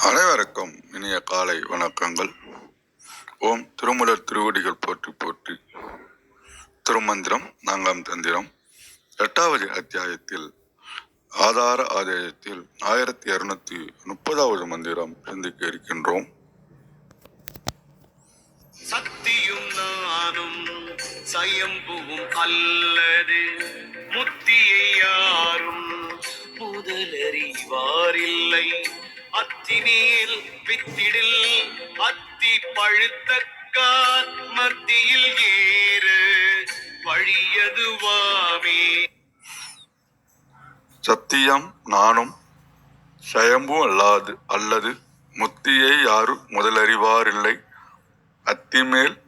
அனைவருக்கும் இனிய காலை வணக்கங்கள். ஓம் திருமலர் திருவடிகள் போற்றி போற்றி. திருமந்திரம் நான்காம் தந்திரம். எட்டாவது அத்தியாயத்தில் ஆதார ஆதாயத்தில் ஆயிரத்தி இருநூத்தி முப்பதாவது மந்திரம் சிந்திக்க இருக்கின்றோம். சக்தியும் நானும் சயம்புவும் அல்லது முத்தியை யாரும் முதலறிவாரில்லை அத்தினேல் வித்திடில் அத்தி பழுத்தக்கார் மத்தியில் ஏறு. வழியதுவாமே சத்தியம் நானும் சயம்பு அல்லாது அல்லது முத்தியை யாரும் முதலறிவாரில்லை. அத்திமேல்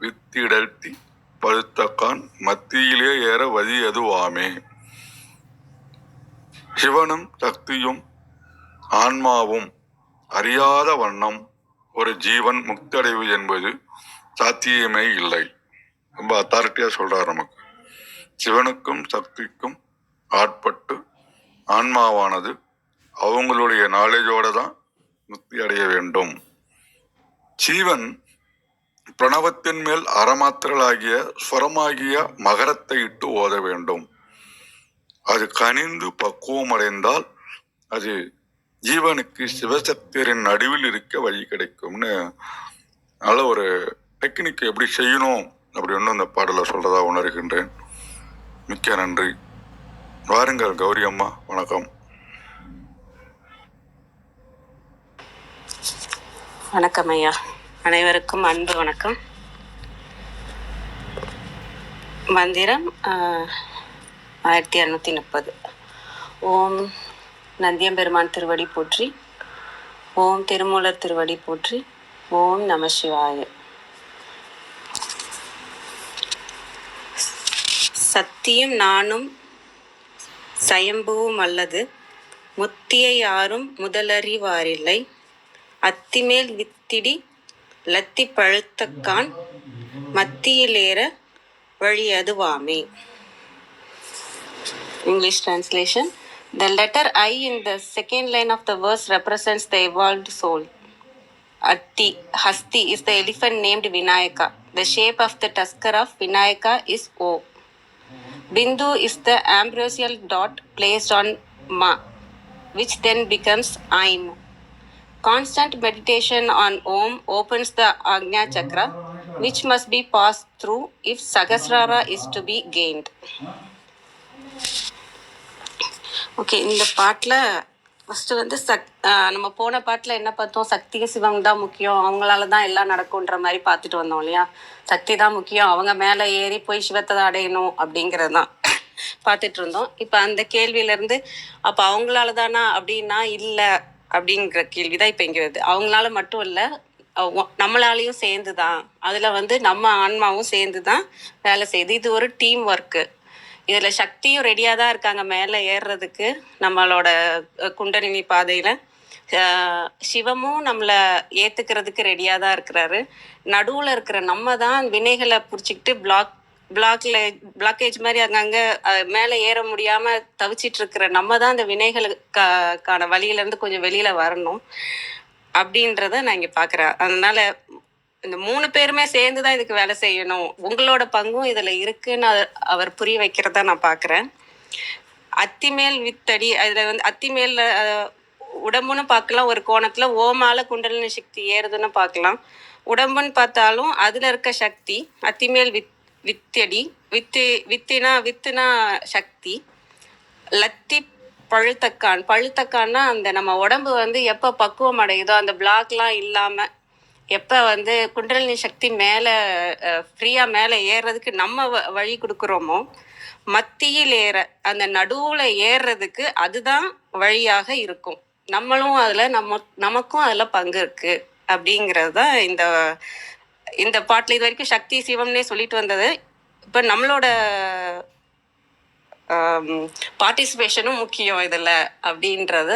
வித்திடழ்த்தி பழுத்தக்கான் மத்தியிலே ஏற வழி எதுவாமே சிவனும் சக்தியும் ஆன்மாவும் அறியாத வண்ணம் ஒரு ஜீவன் முக்தடைவு என்பது சாத்தியமே இல்லை. ரொம்ப அத்தாரிட்டியா சொல்றார் நமக்கு. சிவனுக்கும் சக்திக்கும் ஆட்பட்டு ஆன்மாவானது அவங்களுடைய நாலேஜோட தான் முக்தி அடைய வேண்டும். ஜீவன் பிரணவத்தின் மேல் அறமாத்திரலாகிய ஸ்வரமாகிய மகரத்தை இட்டு ஓத வேண்டும். அது கனிந்து பக்குவம் அடைந்தால் அது ஜீவனுக்கு சிவசக்தியரின் நடுவில் இருக்க வழி கிடைக்கும்னு நல்ல ஒரு டெக்னிக் எப்படி செய்யணும் அப்படின்னு அந்த பாடலை சொல்கிறதா உணர்கின்றேன். மிக்க நன்றி. வாருங்கள் கௌரி அம்மா வணக்கம். வணக்கம் ஐயா. அனைவருக்கும் அன்பு வணக்கம். மந்திரம் ஆயிரத்தி இரநூத்தி முப்பது. ஓம் நந்தியம்பெருமான் திருவடி போற்றி ஓம் திருமூலர் திருவடி போற்றி ஓம் நம சிவாய. சத்தியும் நானும் சயம்புவும் அல்லது முத்தியை யாரும் முதலறிவாரில்லை. அத்திமேல் வித்திடி லத்தி பழுத்தக்கான் மத்தியிலேற வழி அதுவாமே English translation The letter I in the second line of the verse represents the evolved soul. Atti, Hasti is the elephant named Vinayaka. The shape of the tusker of Vinayaka is O. Bindu is the ambrosial dot placed on Ma, which then becomes Aim. Constant meditation on Om opens the Agnya Chakra, which must be passed through if Sahasrara is to be gained. Okay இந்த பாட்டில் first வந்து chuck நம்ம போன பாட்டில் என்ன பார்த்தோம்? சக்தி சிவம் தான் முக்கியம். அவங்களால தான் எல்லாம் நடக்கும்ன்ற மாதிரி பார்த்துட்டு வந்தோம் இல்லையா? சக்தி தான் முக்கியம். அவங்க மேலே ஏறி போய் சிவத்தை தான் அடையணும் அப்படிங்கிறது தான் பார்த்துட்டு இருந்தோம். இப்போ அந்த கேள்வியிலேருந்து அப்போ அவங்களால தானா அப்படின்னா இல்லை அப்படிங்கிற கேள்வி தான் இப்போ இங்கே வருது. அவங்களால மட்டும் இல்லை நம்மளாலையும் சேர்ந்து தான் அதில் வந்து நம்ம ஆன்மாவும் சேர்ந்து தான் வேலை செய்யுது. இது ஒரு டீம் ஒர்க்கு இதில் சக்தியும் ரெடியாக தான் இருக்காங்க மேலே ஏறுறதுக்கு. நம்மளோட குண்டலினி பாதையில். சிவமும் நம்மளை ஏற்றுக்கிறதுக்கு ரெடியாக தான் இருக்கிறாரு. நடுவில் இருக்கிற நம்ம தான் வினைகளை பிடிச்சிக்கிட்டு பிளாக் பிளாக்ல பிளாக்கேஜ் மாதிரி அங்கங்கே மேலே ஏற முடியாமல் தவிச்சிட்டு இருக்கிற நம்ம தான் அந்த வினைகளுக்கான வழியிலேருந்து கொஞ்சம் வெளியில் வரணும். அப்படின்றத நான் இங்கே பார்க்குறேன் அதனால இந்த மூணு பேருமே சேர்ந்து தான் இதுக்கு வேலை செய்யணும். உங்களோட பங்கும் இதில் இருக்குன்னு அவர்- புரிய வைக்கிறதா நான் பார்க்குறேன் அத்திமேல் வித்தடி அதில் வந்து அத்திமேல உடம்புன்னு பார்க்கலாம் ஒரு கோணத்தில் ஓமால குண்டலினி சக்தி ஏறுதுன்னு பார்க்கலாம் உடம்புன்னு பார்த்தாலும் அதில் இருக்க சக்தி அத்திமேல் வித் வித்தடி வித்து வித்தினா வித்துனா சக்தி. லத்தி பழுத்தக்கான். பழுத்தக்கான்னா அந்த நம்ம உடம்பு வந்து எப்போ பக்குவம் அடையுதோ அந்த பிளாக்லாம் இல்லாமல் எப்போ வந்து குண்டலினி சக்தி மேலே ஃப்ரீயாக மேலே ஏறுறதுக்கு நம்ம வ- வழி கொடுக்குறோமோ மத்தியில் ஏற அந்த நடுவில் ஏறுறதுக்கு அதுதான் வழியாக இருக்கும். நம்மளும் அதில் நம்ம நமக்கும் அதில் பங்கு இருக்குது அப்படிங்கிறது தான் இந்த இந்த பாட்டில் இது வரைக்கும் சக்தி சிவம்னே சொல்லிட்டு வந்தது. இப்போ நம்மளோட பார்ட்டிசிபேஷனும் முக்கியம் இதில் அப்படின்றத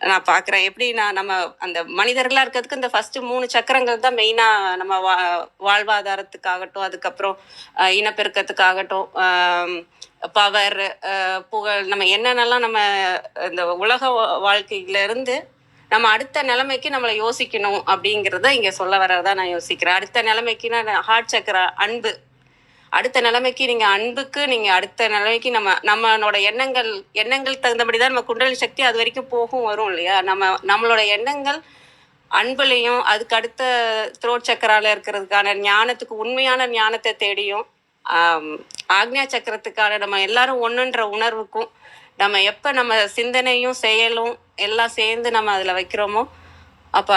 நான் பார்க்குறேன் எப்படி நான் நம்ம அந்த மனிதர்களாக இருக்கிறதுக்கு இந்த ஃபஸ்ட்டு மூணு சக்கரங்கள் தான் மெயினாக நம்ம வா வாழ்வாதாரத்துக்காகட்டும் அதுக்கப்புறம் இனப்பெருக்கத்துக்காகட்டும் பவர் புகழ் நம்ம என்னென்னலாம் நம்ம இந்த உலக வாழ்க்கையிலேருந்து வாழ்க்கையில இருந்து நம்ம அடுத்த நிலைமைக்கு நம்மளை யோசிக்கணும் அப்படிங்கிறத இங்கே சொல்ல வரதா நான் யோசிக்கிறேன். அடுத்த நிலைமைக்கு நான் ஹார்ட் சக்கர அன்பு. அடுத்த நிலைமைக்கு நீங்கள் அன்புக்கு நீங்கள் அடுத்த நிலைமைக்கு நம்ம நம்மளோட எண்ணங்கள் எண்ணங்கள் தகுந்தபடி தான் நம்ம குண்டலி சக்தி அது வரைக்கும் போகும் வரும் இல்லையா? நம்ம நம்மளோட எண்ணங்கள் அன்புலையும் அதுக்கு அடுத்த த்ரோட் சக்கரால இருக்கிறதுக்கான ஞானத்துக்கு உண்மையான ஞானத்தை தேடியும் ஆம், ஆக்ஞா சக்கரத்துக்கான நம்ம எல்லாரும் ஒன்றுன்ற உணர்வுக்கும் நம்ம எப்போ நம்ம சிந்தனையும் செயலும் எல்லாம் சேர்ந்து நம்ம அதில் வைக்கிறோமோ அப்போ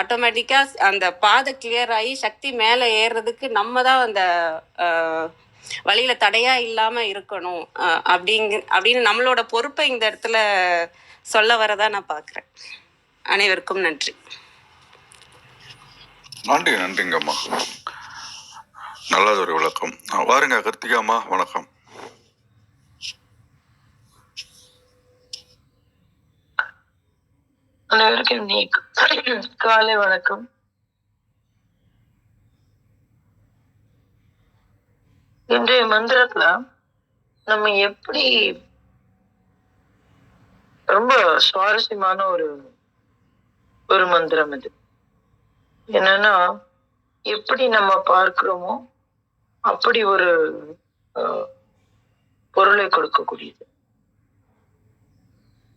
ஆட்டோமேட்டிக்காக அந்த பாதை கிளியர் ஆகி சக்தி மேலே ஏறுறதுக்கு நம்ம தான் அந்த வழியில் தடையாக இல்லாமல் இருக்கணும். அப்படிங்க அப்படின்னு நம்மளோட பொறுப்பை இந்த இடத்துல சொல்ல வரதா நான் பார்க்குறேன் அனைவருக்கும் நன்றி. நன்றி நன்றிங்கம்மா. நல்லது ஒரு விளக்கம் வாருங்க கர்த்திகாம்மா வணக்கம். அனைவருக்கும் நீ காலை வணக்கம். இன்றைய மந்திரத்துல நம்ம எப்படி ரொம்ப சுவாரஸ்யமான ஒரு ஒரு மந்திரம் இது. என்னன்னா எப்படி நம்ம பார்க்கிறோமோ அப்படி ஒரு அஹ், பொருளை கொடுக்கக்கூடியது.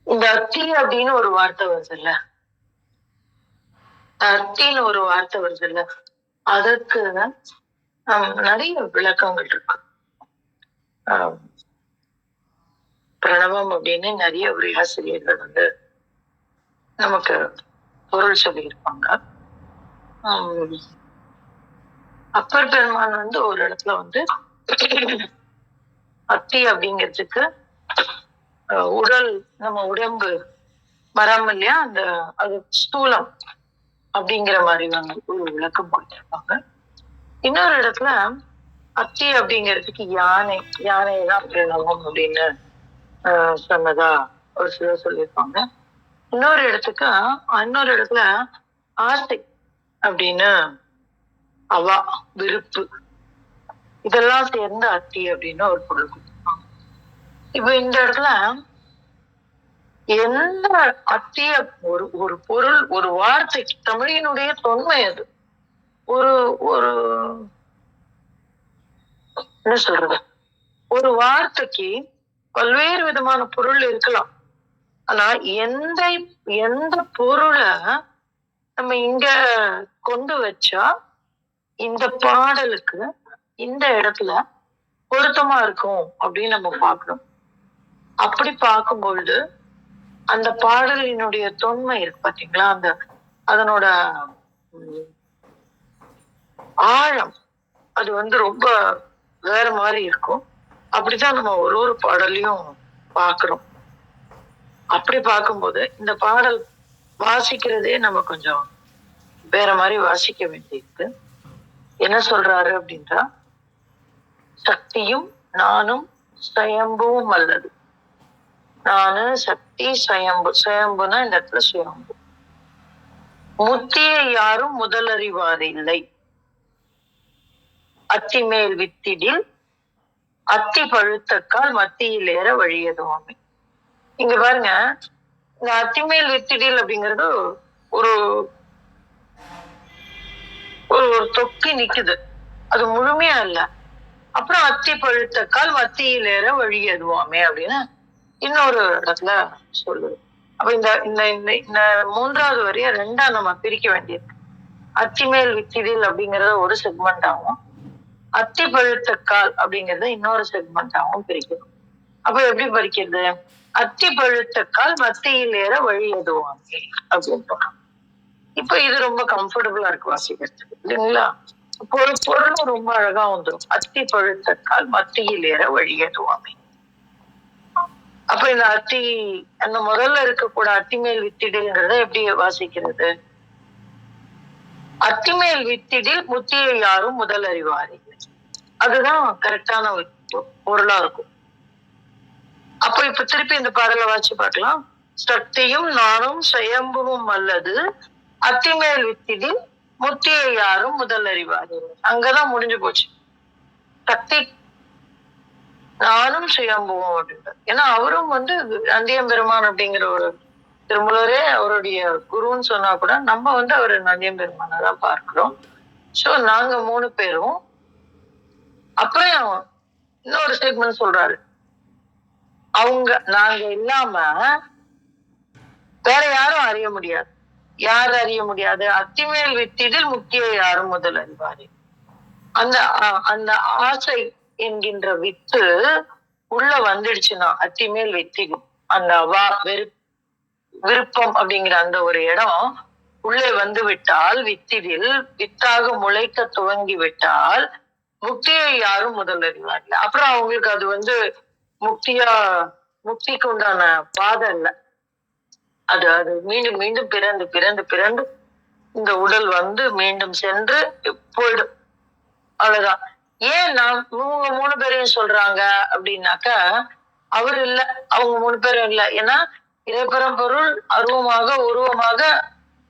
இந்த அத்தி அப்படின்னு ஒரு வார்த்தை வருதுல்ல அத்தின்னு ஒரு வார்த்தை வருதுல்ல அதற்கு நிறைய விளக்கங்கள் இருக்கு. பிரணவம் அப்படின்னு நிறைய உரையாசிரியர்கள் வந்து நமக்கு பொருள் சொல்லியிருப்பாங்க. அப்பர் பெருமான் வந்து ஒரு இடத்துல வந்து அத்தி அப்படிங்கிறதுக்கு உடல் நம்ம உடம்பு மரம் இல்லையா? அந்த அது ஸ்தூலம் அப்படிங்கிற மாதிரி வந்து ஒரு விளக்கம் போட்டிருப்பாங்க இன்னொரு இடத்துல அத்தி அப்படிங்கிறதுக்கு யானை யானை தான் பிரணவம் அப்படின்னு ஆஹ் சொன்னதா ஒரு சிலர் சொல்லியிருப்பாங்க. இன்னொரு இடத்துக்கு இன்னொரு இடத்துல ஆசை அப்படின்னு அவா விருப்பு. இதெல்லாம் சேர்ந்து அத்தி அப்படின்னு ஒரு பொருள் இப்ப இந்த இடத்துல எந்த அத்திய ஒரு ஒரு பொருள் ஒரு வார்த்தை தமிழினுடைய தொன்மை அது. ஒரு ஒரு என்ன சொல்றது? ஒரு வார்த்தைக்கு பல்வேறு விதமான பொருள் இருக்கலாம். ஆனா எந்த எந்த பொருளை நம்ம இங்க கொண்டு வச்சா இந்த பாடலுக்கு இந்த இடத்துல பொருத்தமா இருக்கும் அப்படின்னு நம்ம பார்க்கணும். அப்படி பார்க்கும் பொழுது அந்த பாடலினுடைய தொன்மை இருக்கு பாத்தீங்களா? அந்த அதனோட ஆழம் அது வந்து ரொம்ப வேற மாதிரி இருக்கும். அப்படிதான் நம்ம ஒரு ஒரு பாடலையும் பார்க்கிறோம். அப்படி பார்க்கும்போது இந்த பாடல் வாசிக்கிறதே நம்ம கொஞ்சம் வேற மாதிரி வாசிக்க வேண்டியிருக்கு. என்ன சொல்றாரு அப்படின்றா? சக்தியும் நானும் சயம்பும் அல்லது நானு சக்தி சுயம்பு. சுயம்புனா இந்த இடத்துல சுயம்பு. முத்தியை யாரும் முதலறிவார் இல்லை அத்திமேல் வித்திடில் அத்தி பழுத்தக்கால் மத்தியில் ஏற வழியதுவாமே. இங்க பாருங்க இந்த அத்திமேல் வித்திடில் அப்படிங்கிறது ஒரு ஒரு ஒரு தொக்கி நிக்குது. அது முழுமையா இல்ல. அப்புறம் அத்தி பழுத்தக்கால் மத்தியில் ஏற வழியதுவாமே அப்படின்னு இன்னொரு இடத்துல சொல்லுது அப்ப இந்த இந்த இந்த மூன்றாவது வரிய ரெண்டா நம்ம பிரிக்க வேண்டியிருக்கு அத்திமேல் வித்திதில் அப்படிங்கறத ஒரு செக்மெண்ட் ஆகும் அத்தி பழுத்தக்கால் அப்படிங்கறத இன்னொரு செக்மெண்ட் ஆகும் பிரிக்கணும். அப்ப எப்படி பறிக்கிறது அத்தி பழுத்தக்கால் மத்தியில் ஏற வழி எதுவும் அப்படின்னு இப்ப இது ரொம்ப கம்ஃபர்டபுளா இருக்கு வாசிக்கிறதுக்கு இல்லைங்களா? பொருள் பொருளும் ரொம்ப அழகா வந்துடும் அத்தி பழுத்தக்கால் மத்தியில் ஏற வழி எதுவாமே அப்ப இந்த அத்தி அந்த முதல்ல இருக்கக்கூட அத்திமேல் வித்திடுங்கிறத எப்படி வாசிக்கிறது? அத்திமேல் வித்திடில் முத்தியை யாரும் முதல் அறிவார் அதுதான் கரெக்டான பொருளா இருக்கும். இப்ப திருப்பி இந்த பாடலை வாசி பார்க்கலாம். சக்தியும் நானும் சுயம்புவும் அல்லது அத்திமேல் வித்திடில் முத்தியை யாரும் முதல் அறிவாரு அங்கதான் முடிஞ்சு போச்சு. சக்தி நானும் சுயம்புவோம் அப்படின்றார் ஏன்னா அவரும் வந்து நந்தியம் பெருமான் அப்படிங்கிற ஒரு திருமலரே அவருடைய குருன்னு சொன்னா கூட நம்ம வந்து அவர் நந்தியம் பெருமானை தான் பார்க்கிறோம். சோ நாங்க மூணு பேரும் அப்புறம் இன்னொரு ஸ்டேட்மெண்ட் சொல்றாரு. அவங்க நாங்க இல்லாம வேற யாரும் அறிய முடியாது. யார் அறிய முடியாது? அத்திமேல் வித்திடில் முக்கிய யாரும் முதல் அறிவாரு. அந்த அந்த ஆசை என்கின்ற வித்து உள்ள வந்துடுச்சுன்னா அத்திமேல் வித்திடும் அந்த வா வெறு விருப்பம் அப்படிங்கிற அந்த ஒரு இடம் உள்ளே வந்து விட்டால் வித்திடில் வித்தாக முளைக்க துவங்கி விட்டால் முக்தியை யாரும் முதல் அறிவார்கள். அப்புறம் அவங்களுக்கு அது வந்து முக்தியா முக்திக்கு உண்டான பாதை இல்ல அது அது மீண்டும் மீண்டும் பிறந்து பிறந்து பிறந்து இந்த உடல் வந்து மீண்டும் சென்று போயிடும் அவ்வளவுதான் ஏன் நான் இவங்க மூணு பேரையும் சொல்றாங்க அப்படின்னாக்கா அவர் இல்ல அவங்க மூணு பேரும் இல்ல. ஏன்னா இறைப்பெரும் பொருள் அருவமாக உருவமாக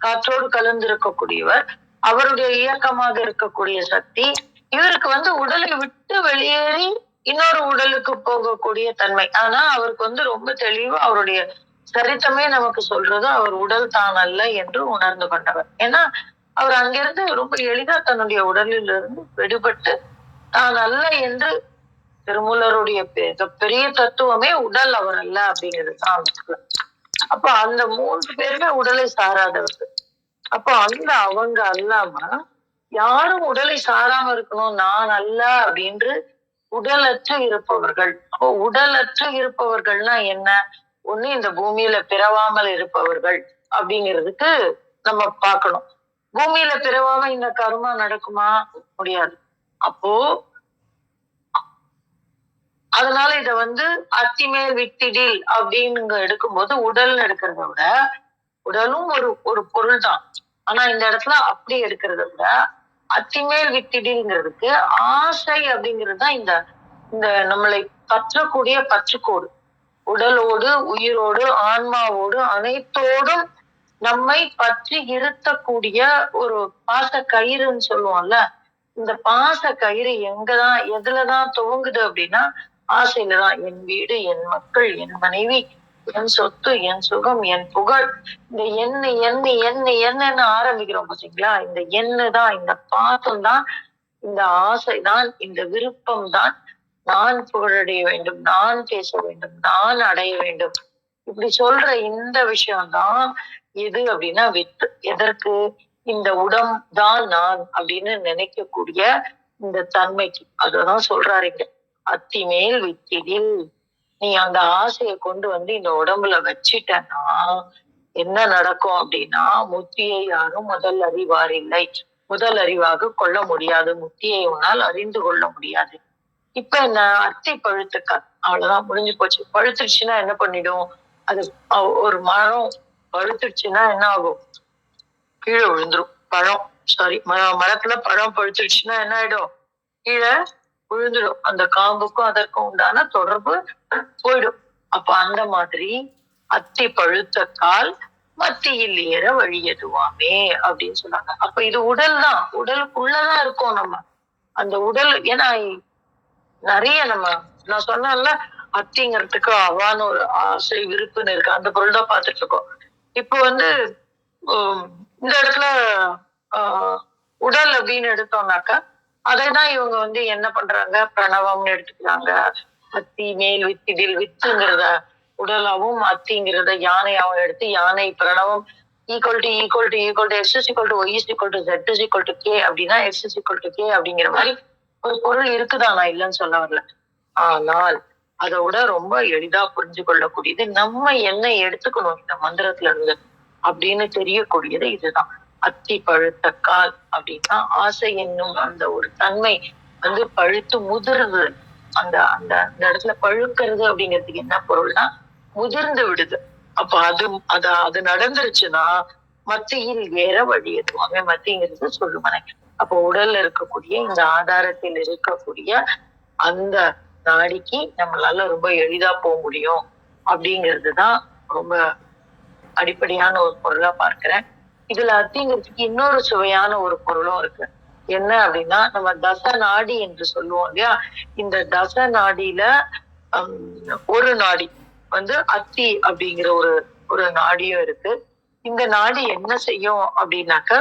காற்றோடு கலந்திருக்கக்கூடியவர் அவருடைய இயக்கமாக இருக்கக்கூடிய சக்தி இவருக்கு வந்து உடலை விட்டு வெளியேறி இன்னொரு உடலுக்கு போகக்கூடிய தன்மை. ஆனா அவருக்கு வந்து ரொம்ப தெளிவா அவருடைய சரித்தமே நமக்கு சொல்றது அவர் உடல் தான் அல்ல என்று உணர்ந்து கொண்டவர். ஏன்னா அவர் அங்கிருந்து ரொம்ப எளிதா தன்னுடைய உடலில் இருந்து விடுபட்டு தான் அல்ல என்று திருமூலருடைய பெரிய தத்துவமே உடல் அவர் அல்ல அப்படிங்கிறது தான் அப்ப அந்த மூன்று பேருமே உடலை சாராதவர்கள். அப்ப அந்த அவங்க அல்லாம யாரும் உடலை சாராம இருக்கணும் நான் அல்ல அப்படின்று உடலற்று இருப்பவர்கள். அப்போ உடலற்று இருப்பவர்கள்னா என்ன? ஒண்ணு இந்த பூமியில பிறவாமல் இருப்பவர்கள் அப்படிங்கிறதுக்கு நம்ம பார்க்கணும். பூமியில பிறவாம இந்த கருமா நடக்குமா? முடியாது. அப்போ அதனால இத வந்து அத்திமேல் வித்திடில் அப்படின்னு எடுக்கும்போது உடல் எடுக்கிறத விட உடலும் ஒரு ஒரு பொருள் தான் ஆனா இந்த இடத்துல அப்படி எடுக்கிறத விட அத்திமேல் வித்திடில்ங்கிறதுக்கு ஆசை அப்படிங்கிறது தான் இந்த இந்த நம்மளை பற்றக்கூடிய பற்றுக்கோடு. உடலோடு உயிரோடு ஆன்மாவோடு அனைத்தோடும் நம்மை பற்றி இருத்தக்கூடிய ஒரு பாச கயிறுன்னு சொல்லுவோம்ல இந்த பாச கயிறு எங்கதான் எதுலதான் துவங்குது அப்படின்னா ஆசையில தான் என் வீடு என் மக்கள் என் மனைவி என் சொத்து என் சுகம் என் புகழ். இந்த எண்ணு எண்ணு எண்ணு என்னன்னு ஆரம்பிக்கிறோம் பாத்தீங்களா? இந்த எண்ணு தான் இந்த பாசம் தான் இந்த ஆசை தான் இந்த விருப்பம் தான் நான் புகழடைய வேண்டும் நான் பேச வேண்டும் நான் அடைய வேண்டும். இப்படி சொல்ற இந்த விஷயம்தான் எது அப்படின்னா வித்து. எதற்கு? இந்த உடம் தான் நான் அப்படின்னு நினைக்கக்கூடிய இந்த தன்மைக்கு. அததான் சொல்றாரு இங்க. அத்திமேல் வித்திடில். நீ அந்த ஆசையை கொண்டு வந்து இந்த உடம்புல வச்சிட்டனா என்ன நடக்கும் அப்படின்னா முத்தியை யாரும் முதல் அறிவார் இல்லை. முதல் அறிவாக கொள்ள முடியாது. முத்தியை உன்னால் அறிந்து கொள்ள முடியாது. இப்ப என்ன? அத்தி பழுத்துக்கால் அவ்வளவுதான் முடிஞ்சு போச்சு. பழுத்துருச்சுன்னா என்ன பண்ணிடும்? அது ஒரு மரம் பழுத்துருச்சுன்னா என்ன ஆகும்? கீழே விழுந்துரும். பழம் சாரி மரத்துல பழம் பழுத்துருச்சுன்னா என்ன ஆயிடும்? கீழே விழுந்துடும் அந்த காம்புக்கும் அதற்கும் உண்டான தொடர்பு போயிடும். அப்ப அந்த மாதிரி அத்தி பழுத்த கால் மத்தியில் ஏற வழி எதுவாமே அப்படின்னு சொன்னாங்க. அப்ப இது உடல் தான். உடலுக்குள்ளதான் இருக்கோம் நம்ம. அந்த உடல் ஏன்னா நிறைய நம்ம நான் சொன்னேன்ல அத்திங்கிறதுக்கு அவான்னு ஒரு ஆசை விருப்புன்னு இருக்கு. அந்த பொருள் தான் பார்த்துட்டு இருக்கோம். இப்போ வந்து இந்த இடத்துல ஆஹ், உடல் அப்படின்னு எடுத்தோம்னாக்கா அதை தான் இவங்க வந்து என்ன பண்றாங்க? பிரணவம்னு எடுத்துக்கிறாங்க. அத்தி மேல் வித்திடில் வித்துங்கிறத உடலாவும் அத்திங்கிறத யானையாவும் எடுத்து யானை பிரணவம் equal to equal to equal to S equal to Y equal to Z is equal to K அப்படின்னா S is equal to K அப்படிங்கிற மாதிரி ஒரு பொருள் இருக்குதா? நான் இல்லைன்னு சொல்ல வரல. ஆனால் அதை விட ரொம்ப எளிதா புரிஞ்சு கொள்ளக்கூடியது நம்ம என்ன எடுத்துக்கணும் இந்த மந்திரத்துல இருந்து அப்படின்னு தெரியக்கூடியது இதுதான். அத்தி பழுத்த கால் அப்படின்னா ஆசை என்னும் அந்த ஒரு தன்மை வந்து பழுத்து முதிர்றது அந்த அந்த அந்த இடத்துல பழுக்கிறது அப்படிங்கிறதுக்கு என்ன பொருள்னா முதிர்ந்து விடுது. அப்ப அது அத அது நடந்துருச்சுன்னா மத்தியில் ஏற வழி எதுவாங்க மத்திங்கிறது சொல்லுமனை அப்போ உடல்ல இருக்கக்கூடிய இந்த ஆதாரத்தில் இருக்கக்கூடிய அந்த நாடிக்கு நம்மளால ரொம்ப எளிதா போக முடியும் அப்படிங்கிறது தான் ரொம்ப அடிப்படையான ஒரு பொருளா பார்க்கிறேன். இதுல அத்திங்கிறதுக்கு இன்னொரு சுவையான ஒரு பொருளும் இருக்கு. என்ன அப்படின்னா நம்ம தச நாடி என்று சொல்லுவோம் இல்லையா? இந்த தச நாடியில ஒரு நாடி வந்து அத்தி அப்படிங்கிற ஒரு ஒரு நாடியும் இருக்கு. இந்த நாடி என்ன செய்யும் அப்படின்னாக்க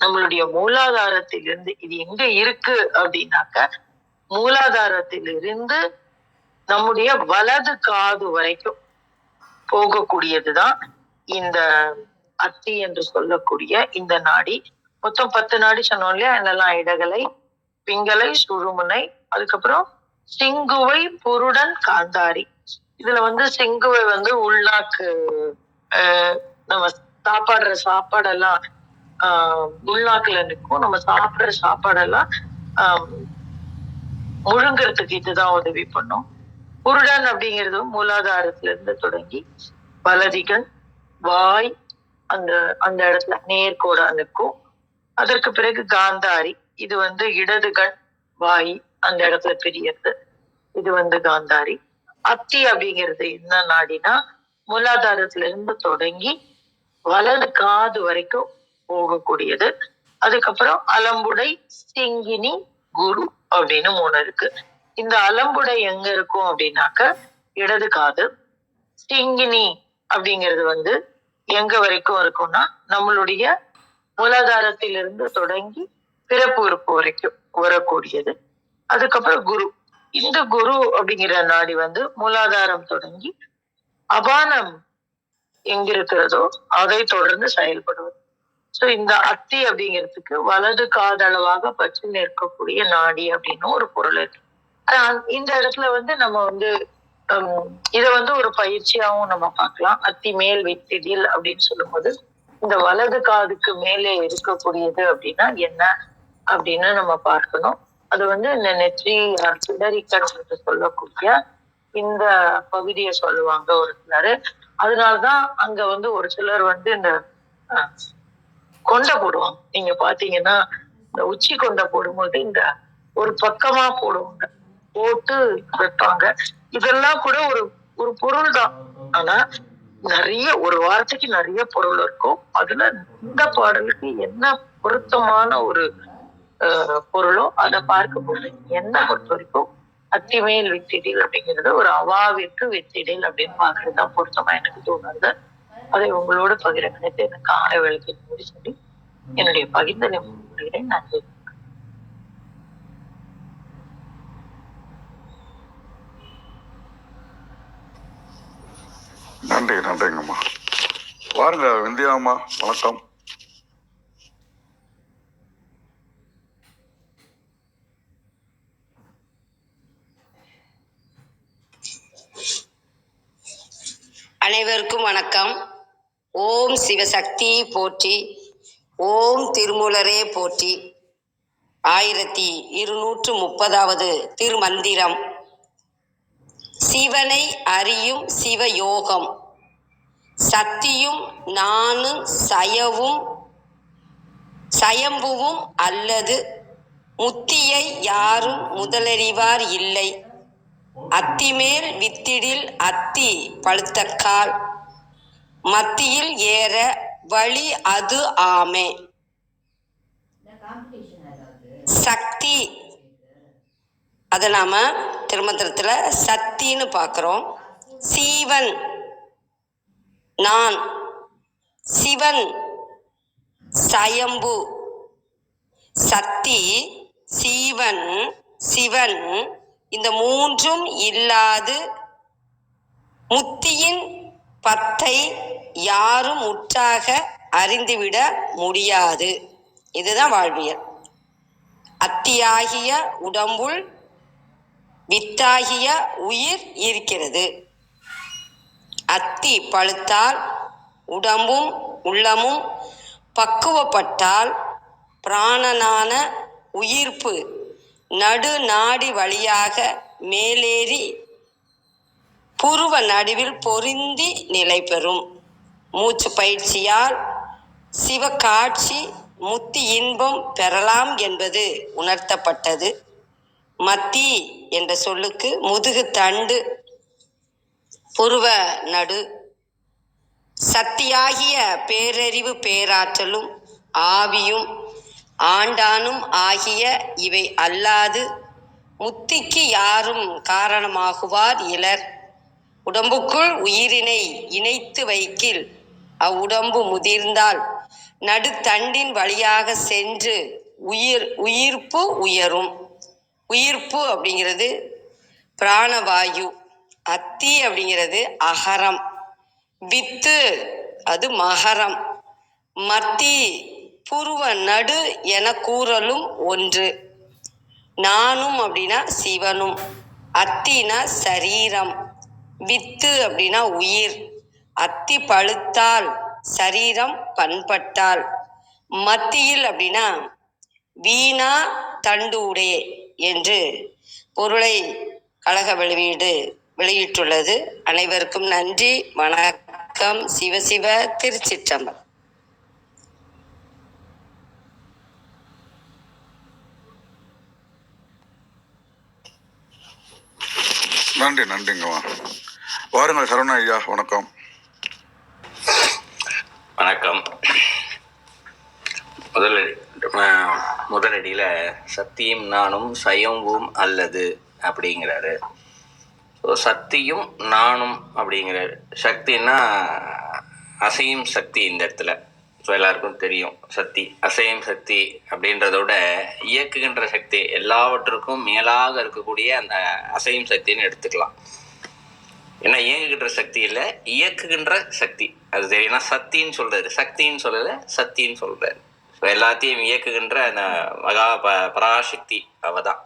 நம்மளுடைய மூலாதாரத்திலிருந்து இது எங்க இருக்கு அப்படின்னாக்க மூலாதாரத்திலிருந்து நம்முடைய வலது காது வரைக்கும் போகக்கூடியதுதான் இந்த அத்தி என்று சொல்லக்கூடிய இந்த நாடி. மொத்தம் பத்து நாடி சொன்னோம் இல்லையா? என்னெல்லாம் இடகலை பிங்கலை சுழுமுனை அதுக்கப்புறம் செங்குவை புருடன் காந்தாரி. இதுல வந்து செங்குவை வந்து உள்நாக்கு ஆஹ், நம்ம சாப்பாடுற சாப்பாடெல்லாம் ஆஹ், உள்நாக்குல நிற்கும். நம்ம சாப்பிடுற சாப்பாடெல்லாம் ஆஹ், முழுங்கிறதுக்கு இதுதான் உதவி பண்ணும். குருடன் அப்படிங்கிறது மூலாதாரத்துல இருந்து தொடங்கி வலதிகள் வாய் அந்த அந்த இடத்துல நேர்கோட நிற்கும் அதற்கு பிறகு காந்தாரி இது வந்து இடதுகள் வாய் அந்த இடத்துல பிரியறது. இது வந்து காந்தாரி. அத்தி அப்படிங்கிறது என்ன நாடினா மூலாதாரத்துல இருந்து தொடங்கி வலது காது வரைக்கும் போகக்கூடியது. அதுக்கப்புறம் அலம்புடை சிங்கினி குரு அப்படின்னு மூணு இருக்கு. இந்த அலம்புடை எங்க இருக்கும் அப்படின்னாக்க இடது காது சிங்கினி அப்படிங்கிறது வந்து எங்க வரைக்கும் இருக்கும்னா நம்மளுடைய மூலாதாரத்திலிருந்து தொடங்கி பிறப்பு உறுப்பு வரைக்கும் வரக்கூடியது. அதுக்கப்புறம் குரு. இந்த குரு அப்படிங்கிற நாடி வந்து மூலாதாரம் தொடங்கி அபானம் எங்கிருக்கிறதோ அதை தொடர்ந்து செயல்படுவது. சோ இந்த அத்தி அப்படிங்கிறதுக்கு வலது காதளவாக பற்றி நிற்கக்கூடிய நாடி அப்படின்னு ஒரு பொருள் இருக்கு. இந்த இடத்துல வந்து நம்ம வந்து இத வந்து ஒரு பயிற்சியாவும் நம்ம பார்க்கலாம். அத்தி மேல் வித்திடில் அப்படின்னு சொல்லும்போது இந்த வலது காதுக்கு மேலே இருக்கக்கூடியது அப்படின்னா என்ன அப்படின்னு நம்ம பார்க்கணும். அது வந்து இந்த நெற்றி பிடரிக்கண் என்று சொல்லக்கூடிய இந்த பகுதியை சொல்லுவாங்க ஒரு சிலர் அதனாலதான் அங்க வந்து ஒரு சிலர் வந்து இந்த கொண்டை போடுவாங்க. நீங்க பாத்தீங்கன்னா இந்த உச்சி கொண்டை போடும்போது இந்த ஒரு பக்கமா போடுவாங்க. போட்டு வைப்பாங்க. இதெல்லாம் கூட ஒரு ஒரு பொருள் தான் ஆனா நிறைய ஒரு வார்த்தைக்கு நிறைய பொருள் இருக்கும். அதுல இந்த பாடலுக்கு என்ன பொருத்தமான ஒரு அஹ், பொருளோ அதை பார்க்க போது என்ன பொறுத்த வரைக்கும் அத்திமேல் வித்திடில் அப்படிங்கிறது ஒரு அவாவிற்கு வித்திடில் அப்படின்னு பாக்குறதுதான் தான் பொருத்தமா எனக்கு தோணுது. அதை உங்களோட பகிர நினைத்து எனக்கு ஆய சொல்லி என்னுடைய பகிர்ந்தலை முடிகிறேன் நன்றி. நன்றி நன்றிங்கம்மா. வாருங்க விந்தியாம்மா வணக்கம். அனைவருக்கும் வணக்கம். ஓம் சிவசக்தி போற்றி ஓம் திருமூலரே போற்றி. ஆயிரத்தி இருநூற்று முப்பதாவது திருமந்திரம். சிவனை அறியும் சிவயோகம். சக்தியும் நானும் சயவும் சயம்புவும் அல்லது முத்தியை யாரும் முதலறிவார் இல்லை. அத்திமேல் வித்திடில் அத்தி பழுத்தக்கால் மத்தியில் ஏற வழி அது ஆமே. சக்தி அதை நாம் திருமந்திரத்தில் சக்தின்னு பார்க்குறோம் சீவன். நான். சிவன். சயம்பு. சக்தி சீவன். சிவன். இந்த மூன்றும் இல்லாது முத்தியின் பத்தை யாரும் முற்றாக அறிந்துவிட முடியாது. இதுதான் வாழ்வியல். அத்தியாகிய உடம்புள் வித்தாகிய உயிர் இருக்கிறது. அத்தி பழுத்தால் உடம்பும் உள்ளமும் பக்குவப்பட்டால் பிராணனான உயிர்ப்பு நடு நாடி வழியாக மேலேறி புருவ நடுவில் பொருந்தி நிலை பெறும். மூச்சு பயிற்சியால் சிவ காட்சி முத்தி இன்பம் பெறலாம் என்பது உணர்த்தப்பட்டது. மத்தி என்ற சொல்லுக்கு முதுகு தண்டு புருவ நடு சக்தியாகிய பேரறிவு பேராற்றலும் ஆவியும் ஆண்டானும் ஆகிய இவை அல்லாது முத்திக்கு யாரும் காரணமாகுவார் இலர். உடம்புக்குள் உயிரினை இணைத்து வைக்கில் அவ்வுடம்பு முதிர்ந்தால் நடுத்தண்டின் வழியாக சென்று உயிர் உயிர்ப்பு உயரும். உயிர்ப்பு அப்படிங்கிறது பிராணவாயு அத்தி அப்படிங்கிறது அகரம் வித்து அது மகரம் மத்தி புருவ நடு என கூறலும் ஒன்று. நானும் அப்படின்னா சிவனும் அத்தினா சரீரம் வித்து அப்படின்னா உயிர் அத்தி பழுத்தால் சரீரம் பண்பட்டால் மத்தியில் அப்படின்னா வீணா தண்டு உடைய. என்று பொருளை கழக வெளியீடு வெளியிட்டுள்ளது. அனைவருக்கும் நன்றி. வணக்கம். சிவசிவ திருச்சிற்றம்பலம். நன்றி நன்றிங்கம்மா வாருங்கள் சரவண ஐயா வணக்கம். வணக்கம். முதலடி அஹ், முதலடியில் சத்தியும் நானும் சயம்பும் அல்லது அப்படிங்கிறாரு. ஸோ சக்தியும் நானும் அப்படிங்கிறாரு. சக்தின்னா அசையும் சக்தி இந்த இடத்துல. ஸோ எல்லாருக்கும் தெரியும். சக்தி அசையும் சக்தி அப்படின்றத விட இயக்குகின்ற சக்தி எல்லாவற்றுக்கும் மேலாக இருக்கக்கூடிய அந்த அசையும் சக்தின்னு எடுத்துக்கலாம். ஏன்னா இயங்குகின்ற சக்தி இல்லை இயக்குகின்ற சக்தி. அது தெரியும்னா சக்தின்னு சொல்றாரு. சக்தின்னு சொல்லலை சக்தின்னு சொல்றாரு. எல்லாத்தையும் இயக்குகின்ற அந்த மகா ப பராசக்தி அவ தான்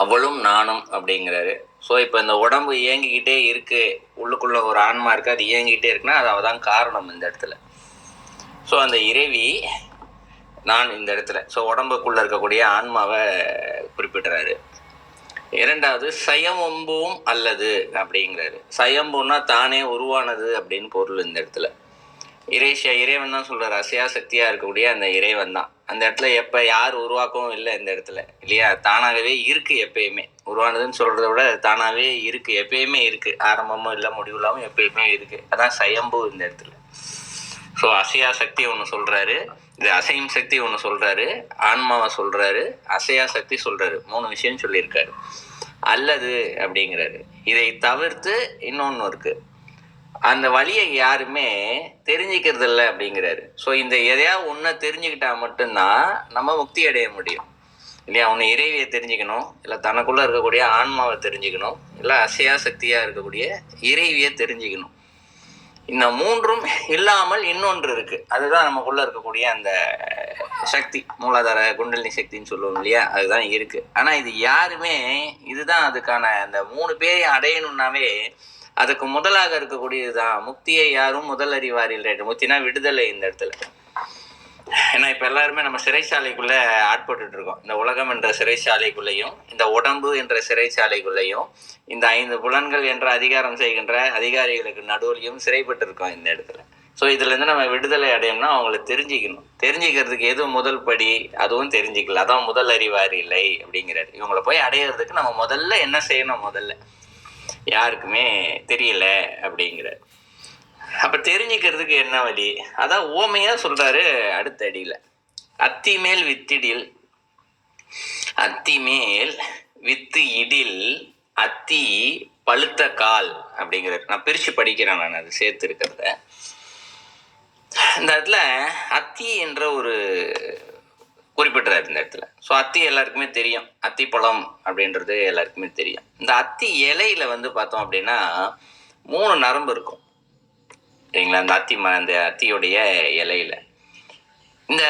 அவளும் நானும் அப்படிங்கிறாரு. ஸோ இப்போ இந்த உடம்பு இயங்கிக்கிட்டே இருக்கு உள்ளுக்குள்ள ஒரு ஆன்மா இருக்கு அது இயங்கிக்கிட்டே இருக்குன்னா அது அவதான் காரணம் இந்த இடத்துல. ஸோ அந்த இறைவி நான் இந்த இடத்துல. ஸோ உடம்புக்குள்ள இருக்கக்கூடிய ஆன்மாவை குறிப்பிடுறாரு. இரண்டாவது சயம்பும் அல்லது அப்படிங்கிறாரு. சயம்புன்னா தானே உருவானது அப்படின்னு பொருள் இந்த இடத்துல. இறைசியா இறைவன் தான் சொல்றாரு. அசையா சக்தியா இருக்கக்கூடிய அந்த இறைவன் தான். அந்த இடத்துல எப்ப யார் உருவாக்கவும் இல்லை இந்த இடத்துல இல்லையா? தானாகவே இருக்கு எப்பயுமே. உருவானதுன்னு சொல்றதை விட தானாகவே இருக்கு. எப்பயுமே இருக்கு. ஆரம்பமும் இல்லை முடிவு இல்லாமல் எப்பயுமே இருக்கு. அதான் சயம்பு இந்த இடத்துல. ஸோ அசையா சக்தி ஒன்று சொல்றாரு. இது அசையும் சக்தி ஒன்று சொல்றாரு. ஆன்மாவை சொல்றாரு. அசையா சக்தி சொல்றாரு. மூணு விஷயம் சொல்லியிருக்காரு. அல்லது அப்படிங்கிறாரு. இதை தவிர்த்து இன்னொன்று இருக்கு. அந்த வழியை யாருமே தெரிஞ்சுக்கிறது இல்லை அப்படிங்கிறாரு. ஸோ இந்த எதையா ஒன்றை தெரிஞ்சுக்கிட்டா மட்டும்தான் நம்ம முக்தி அடைய முடியும். இல்லையா? ஒன்று இறைவியை தெரிஞ்சுக்கணும் இல்லை தனக்குள்ளே இருக்கக்கூடிய ஆன்மாவை தெரிஞ்சுக்கணும் இல்லை அசையா சக்தியாக இருக்கக்கூடிய இறைவியை தெரிஞ்சுக்கணும். இந்த மூன்றும் இல்லாமல் இன்னொன்று இருக்குது அதுதான் நமக்குள்ளே இருக்கக்கூடிய அந்த சக்தி மூலாதார குண்டலினி சக்தின்னு சொல்லுவோம் இல்லையா? அதுதான் இருக்குது ஆனால் இது யாருமே இதுதான் அதுக்கான அந்த மூணு பேரையும் அடையணும்னாவே அதுக்கு முதலாக இருக்கக்கூடியதுதான் முக்தியை யாரும் முதல் அறிவாரில் முக்தினா விடுதலை இந்த இடத்துல. ஏன்னா இப்ப எல்லாருமே நம்ம சிறைச்சாலைக்குள்ள ஆட்பட்டு இருக்கோம். இந்த உலகம் என்ற சிறைச்சாலைக்குள்ளேயும் இந்த உடம்பு என்ற சிறைச்சாலைக்குள்ளேயும் இந்த ஐந்து புலன்கள் என்ற அதிகாரம் செய்கின்ற அதிகாரிகளுக்கு நடுவுலையும் சிறைப்பட்டு இருக்கோம் இந்த இடத்துல. ஸோ இதுல இருந்து நம்ம விடுதலை அடையணும்னா அவங்கள தெரிஞ்சுக்கணும். தெரிஞ்சுக்கிறதுக்கு எது முதல் படி? அதுவும் தெரிஞ்சுக்கல. அதான் முதல் அறிவார் இல்லை அப்படிங்கிறாரு. இவங்கள போய் அடையிறதுக்கு நம்ம முதல்ல என்ன செய்யணும் முதல்ல? யாருக்குமே தெரியல அப்படிங்கிறார். அப்ப தெரிஞ்சுக்கிறதுக்கு என்ன வழி? அதான் ஓமையா சொல்றாரு அடுத்த அடியில. அத்தி மேல் வித்திடில் அத்தி மேல் வித்து இடில் அத்தி பழுத்த கால் அப்படிங்கிறது நான் பிரிச்சு படிக்கிறேன் நான் அது சேர்த்து இருக்கிறத. இந்த இடத்துல அத்தி என்ற ஒரு குறிப்பிட்டுறாரு இந்த இடத்துல. ஸோ அத்தி எல்லாருக்குமே தெரியும். அத்தி பழம் அப்படின்றது எல்லாருக்குமே தெரியும். இந்த அத்தி இலையில வந்து பார்த்தோம் அப்படின்னா மூணு நரம்பு இருக்கும். சரிங்களா? அந்த அத்தி ம அந்த அத்தியுடைய இலையில. இந்த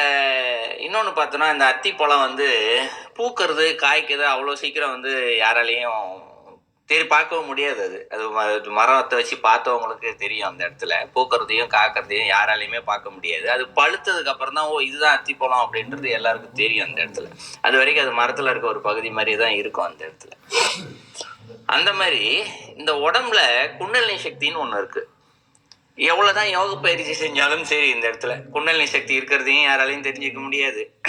இன்னொன்று பார்த்தோன்னா இந்த அத்தி பழம் வந்து பூக்கிறது காய்க்கிறது அவ்வளோ சீக்கிரம் வந்து யாராலையும் சரி பார்க்கவும் முடியாது அது. அது ம- அது மரத்தை வச்சு பார்த்தவங்களுக்கு தெரியும் அந்த இடத்துல. பூக்கிறதையும் காக்கிறதையும் யாராலையுமே பார்க்க முடியாது. அது பழுத்ததுக்கு அப்புறம் தான் ஓ இதுதான் அத்திப்பழம் அப்படின்றது எல்லாருக்கும் தெரியும் அந்த இடத்துல. அது வரைக்கும் அது மரத்தில் இருக்க ஒரு பகுதி மாதிரி தான் இருக்கும் அந்த இடத்துல. அந்த மாதிரி இந்த உடம்புல குண்டலினி சக்தின்னு ஒன்று இருக்கு. எவ்வளோதான் யோக பயிற்சி செஞ்சாலும் சரி இந்த இடத்துல. குண்டலினி சக்தி இருக்கிறதையும் யாராலையும் தெரிஞ்சுக்க முடியாது.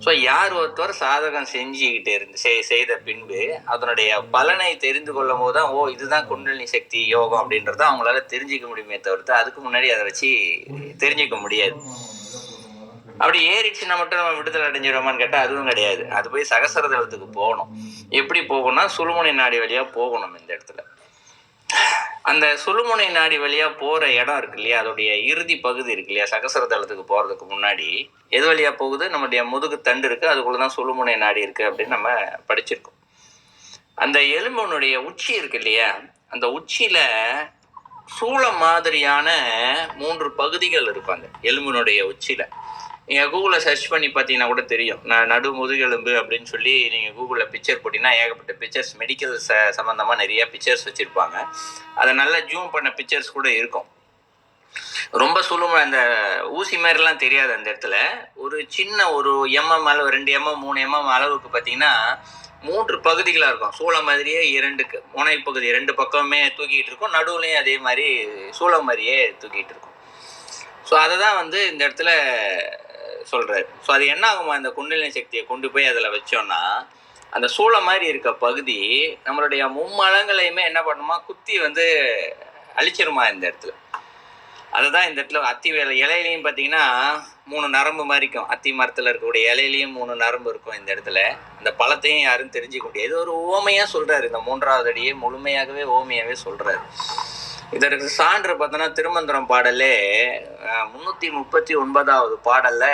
ஸோ யார் ஒருத்தர் சாதகம் செஞ்சுக்கிட்டு இருந்து செய்- செய்த பின்பு அதனுடைய பலனை தெரிந்து கொள்ளும் போது தான் ஓ இதுதான் குண்டலினி சக்தி யோகம் அப்படின்றத அவங்களால தெரிஞ்சுக்க முடியுமே தவிர்த்து அதுக்கு முன்னாடி அதை வச்சு தெரிஞ்சுக்க முடியாது. அப்படி ஏறிடுச்சுன்னா மட்டும் நம்ம விடுதலை அடைஞ்சிடுவோமான்னு கேட்டால் அதுவும் கிடையாது. அது போய் சகசரதளத்துக்கு போகணும். எப்படி போகணும்னா சுழுமுனை நாடி வழியாக போகணும் இந்த இடத்துல. அந்த சுழுமுனை நாடி வழியாக போகிற இடம் இருக்கு இல்லையா? அதோடைய இறுதி பகுதி இருக்கு இல்லையா? சகசரதளத்துக்கு போகிறதுக்கு முன்னாடி. எது வழியாக போகுது? நம்முடைய முதுகு தண்டு இருக்குது அதுக்குள்ளே தான் சுழுமுனை நாடி இருக்குது அப்படின்னு நம்ம படிச்சிருக்கோம். அந்த எலும்புனுடைய உச்சி இருக்கு இல்லையா? அந்த உச்சியில் சூளம் மாதிரியான மூன்று பகுதிகள் இருக்கும் அந்த எலும்பினுடைய உச்சியில். நீங்கள் கூகுளில் சர்ச் பண்ணி பார்த்தீங்கன்னா கூட தெரியும். நான் நடு முதுகெலும்பு அப்படின்னு சொல்லி நீங்கள் கூகுளில் பிக்சர் போட்டிங்கன்னா ஏகப்பட்ட பிக்சர்ஸ் மெடிக்கல் ச சம்மந்தமாக நிறைய பிக்சர்ஸ் வச்சுருப்பாங்க. அதை நல்லா ஜூம் பண்ண பிக்சர்ஸ் கூட இருக்கும். ரொம்ப சுலும அந்த ஊசி மாதிரிலாம் தெரியாது அந்த இடத்துல. ஒரு சின்ன ஒரு எம்எம் அளவு ரெண்டு எம்எம் மூணு எம்எம் அளவுக்கு பார்த்தீங்கன்னா மூன்று பகுதிகளாக இருக்கும். சூளம் மாதிரியே இரண்டுக்கு முனை பகுதி ரெண்டு பக்கமே தூக்கிட்டு இருக்கும். நடுவுலையும் அதே மாதிரி சூளம் மாதிரியே தூக்கிட்டு இருக்கும். ஸோ அதை தான் வந்து இந்த இடத்துல சொல்கிறாரு ஸோ அது என்ன ஆகுமா இந்த குண்டலினி சக்தியை கொண்டு போய் அதில் வச்சோம்னா அந்த சூளை மாதிரி இருக்க பகுதி நம்மளுடைய மும்மலங்களையுமே என்ன பண்ணுமா? குத்தி வந்து அழிச்சிருமா இந்த இடத்துல. அதுதான் இந்த இடத்துல அத்தி வேலை. இலையிலையும் பார்த்தீங்கன்னா மூணு நரம்பு மாதிரி இருக்கும். அத்தி மரத்தில் இருக்கக்கூடிய இலையிலையும் மூணு நரம்பு இருக்கும் இந்த இடத்துல. அந்த பழத்தையும் யாரும் தெரிஞ்சுக்க முடியாது. ஒரு ஓமையாக சொல்கிறாரு இந்த மூன்றாவது அடியே முழுமையாகவே ஓமையாகவே சொல்கிறாரு இதற்கு சான்று பார்த்தோன்னா திருமந்திரம் பாடலே முந்நூற்றி முப்பத்தி ஒன்பதாவது பாடல்ல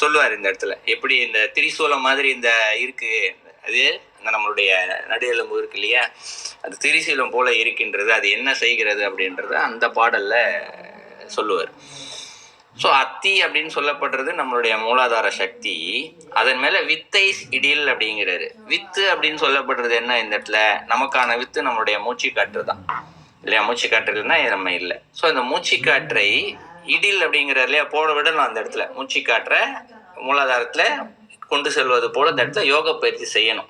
சொல்லுவார் இந்த இடத்துல. எப்படி இந்த திரிசூலம் மாதிரி இந்த இருக்கு அது அந்த நம்மளுடைய நடு எலும்பு இருக்கு இல்லையா? அது திரிசூலம் போல இருக்கின்றது அது என்ன செய்கிறது அப்படின்றத அந்த பாடல்ல சொல்லுவார். ஸோ அத்தி அப்படின்னு சொல்லப்படுறது நம்மளுடைய மூலாதார சக்தி. அதன் மேல வித்தை இடில் அப்படிங்கிறாரு. வித்து அப்படின்னு சொல்லப்படுறது என்ன இந்த இடத்துல? நமக்கான வித்து நம்மளுடைய மூச்சு காற்று தான். இல்லையா மூச்சு காற்று இல்லைன்னா நம்ம இல்லை. ஸோ அந்த மூச்சு காற்றை இடில் அப்படிங்கிறார் இல்லையா போட விடணும் அந்த இடத்துல. மூச்சு காற்றை கொண்டு செல்வது போல அந்த இடத்துல யோக பயிற்சி செய்யணும்.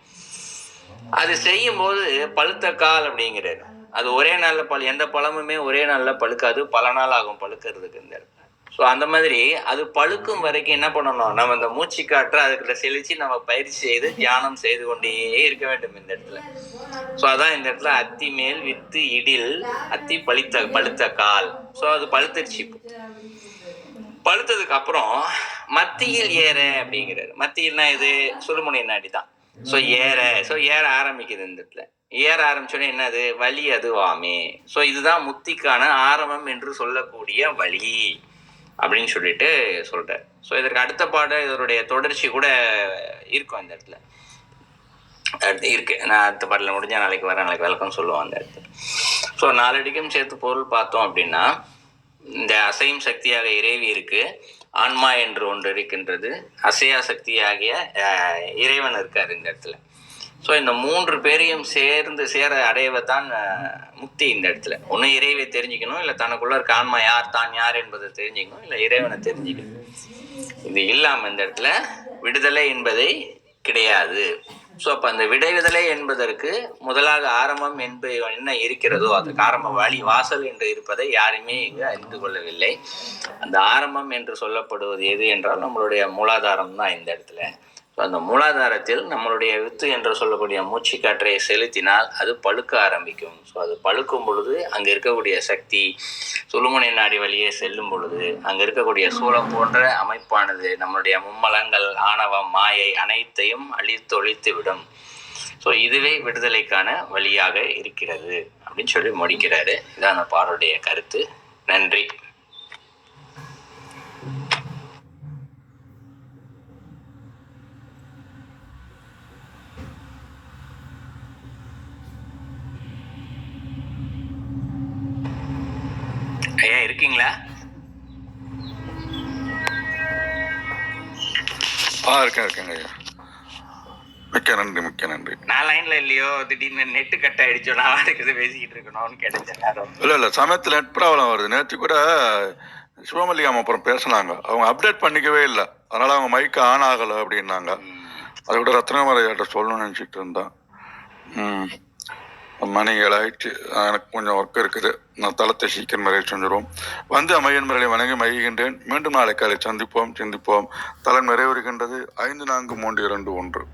அது செய்யும்போது பழுத்த கால் அப்படிங்கிறாரு. அது ஒரே நாளில் பழு எந்த பழமுமே ஒரே நாளில் பழுக்காது. பல நாள் ஆகும் பழுக்கிறதுக்கு இந்த இடத்துல. ஸோ அந்த மாதிரி அது பழுக்கும் வரைக்கும் என்ன பண்ணணும்? நம்ம இந்த மூச்சு காற்றை அதுக்குள்ள செழிச்சு நம்ம பயிற்சி செய்து தியானம் செய்து கொண்டே இருக்க வேண்டும் இந்த இடத்துல. ஸோ அதான் இந்த இடத்துல அத்தி மேல் வித்து இடில் அத்தி பழுத்த பழுத்த கால். ஸோ அது பழுத்துருச்சு பழுத்ததுக்கு அப்புறம் மத்தியில் ஏற அப்படிங்கிறாரு. மத்தியில்னா இது சுருமுனை நாடி தான். ஸோ ஏற. ஸோ ஏற ஆரம்பிக்குது இந்த இடத்துல. ஏற ஆரம்பிச்சோன்னே என்னது? வழி அதுவாமே. ஸோ இதுதான் முத்திக்கான ஆரம்பம் என்று சொல்லக்கூடிய வழி அப்படின்னு சொல்லிட்டு சொல்கிறார் ஸோ இதற்கு அடுத்த பாடம் இதனுடைய தொடர்ச்சி கூட இருக்கும் அந்த இடத்துல. அடுத்து இருக்கு. நான் அடுத்த பாட்டில் முடிஞ்சால் நாளைக்கு வரேன். நாளைக்கு விளக்கம் சொல்லுவோம் அந்த இடத்துல. ஸோ நாலடிக்கும் சேர்த்து பொருள் பார்த்தோம் அப்படின்னா இந்த அசையும் சக்தியாக இறைவி இருக்கு. ஆன்மா என்று ஒன்று இருக்கின்றது. அசையா சக்தியாகிய இறைவன் இருக்கார் இந்த இடத்துல. ஸோ இந்த மூன்று பேரையும் சேர்ந்து சேர அடைவதான் முக்தி இந்த இடத்துல. ஒன்று இறைவை தெரிஞ்சுக்கணும் இல்லை தனக்குள்ள இருக்க ஆன்மா யார் தான் யார் என்பதை தெரிஞ்சுக்கணும் இல்லை இறைவனை தெரிஞ்சுக்கணும். இது இல்லாமல் இந்த இடத்துல விடுதலை என்பதை கிடையாது. ஸோ அப்போ அந்த விடைவிதலை என்பதற்கு முதலாக ஆரம்பம் என்பது என்ன இருக்கிறதோ அதுக்கு ஆரம்ப வழி வாசல் என்று இருப்பதை யாருமே இங்கு அறிந்து கொள்ளவில்லை. அந்த ஆரம்பம் என்று சொல்லப்படுவது எது என்றால் நம்மளுடைய மூலாதாரம் தான் இந்த இடத்துல. அந்த மூலாதாரத்தில் நம்மளுடைய வித்து என்று சொல்லக்கூடிய மூச்சு காற்றை செலுத்தினால் அது பழுக்க ஆரம்பிக்கும். ஸோ அது பழுக்கும் பொழுது அங்கே இருக்கக்கூடிய சக்தி சுழுமுனை நாடி வழியே செல்லும் பொழுது அங்கே இருக்கக்கூடிய சூழம் போன்ற அமைப்பானது நம்மளுடைய மும்மலங்கள் ஆணவம் மாயை அனைத்தையும் அழித்தொழித்து விடும். ஸோ இதுவே விடுதலைக்கான வழியாக இருக்கிறது அப்படின்னு சொல்லி முடிக்கிறாரு. இதான் அந்த பாடலுடைய கருத்து. நன்றி ஐயா இருக்கீங்களா? ஆ இருக்கேன் இருக்கேங்க ஐயா. மிக்க நன்றி மிக்க நன்றி. நான் லைன்ல இல்லையோ திடீர்னு நெட்டு கட் ஆயிடுச்சோ நான் வாடகை பேசிக்கிட்டு இருக்கணும்னு கிடைச்ச நேரம். இல்லை இல்லை சமயத்தில் நெட் ப்ராப்ளம் வருது. நேற்று கூட சிவமல்லிகாம அப்புறம் பேசினாங்க. அவங்க அப்டேட் பண்ணிக்கவே இல்லை. அதனால அவங்க மைக்கு ஆன் ஆகலை அப்படின்னாங்க. அதை விட ரத்னமலையாட்ட சொல்லணும்னு நினச்சிட்டு இருந்தேன். ம். மணி ஏழாயிட்டு எனக்கு கொஞ்சம் ஒர்க் இருக்குது. நான் தளத்தை சீக்கிரம் நிறைய செஞ்சிருவோம். வந்து அமையன் முறையை வணங்கி மகிழ்கின்றேன். மீண்டும் நாளை காலை சந்திப்போம் சிந்திப்போம். தலம் நிறைவேறுகின்றது ஐந்து நான்கு மூன்று இரண்டு ஒன்று.